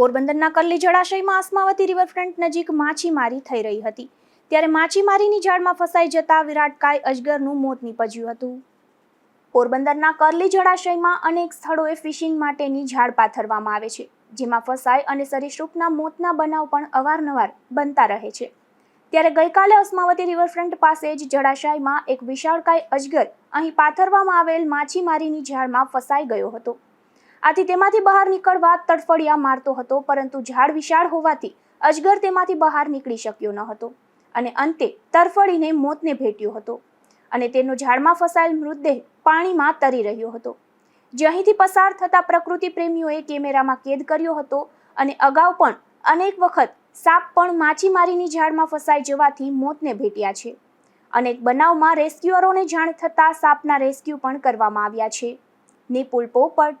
પોરબંદરના કલ્લી જળાશયમાં અસ્માવતી રિવરફ્રન્ટ નજીક માછીમારી થઈ રહી હતી. ત્યારે માછીમારીની જાળમાં ફસાઈ જતા વિરાટકાય અજગરનું મોત નીપજ્યું હતું. પોરબંદરના કરલી જળાશયમાં અનેક સ્થળોએ ફિશિંગ માટેની ઝાડ પાથરવામાં આવે છે, જેમાં ફસાય અને સરીસૃપના મોતના બનાવ પણ અવારનવાર બનતા રહે છે. ત્યારે ગઈકાલે અસ્માવતી રિવરફ્રન્ટ પાસે જ જળાશયમાં એક વિશાળકાય અજગર અહીં પાથરવામાં આવેલ માછીમારીની ઝાડમાં ફસાઈ ગયો હતો. આથી તેમાંથી બહાર નીકળવા તડફડિયા મારતો હતો, પરંતુ ઝાડ વિશાળ હોવાથી અજગર તેમાંથી બહાર નીકળી શક્યો ન હતો અને અંતે તરફડીને મોતને ભેટ્યો હતો અને તેનો ઝાડમાં ફસાયેલ મૃતદેહ પાણીમાં તરી રહ્યો હતો. જે અહીંથી પસાર થતા પ્રકૃતિ પ્રેમીઓએ કેમેરામાં કેદ કર્યો હતો અને અગાઉ પણ અનેક વખત સાપ પણ માછીમારીની ઝાડમાં ફસાઈ જવાથી મોતને ભેટ્યા છે. અનેક બનાવમાં રેસ્ક્યુઅરોને જાણ થતાં સાપના રેસ્ક્યુ પણ કરવામાં આવ્યા છે. નિપુલ પોપટ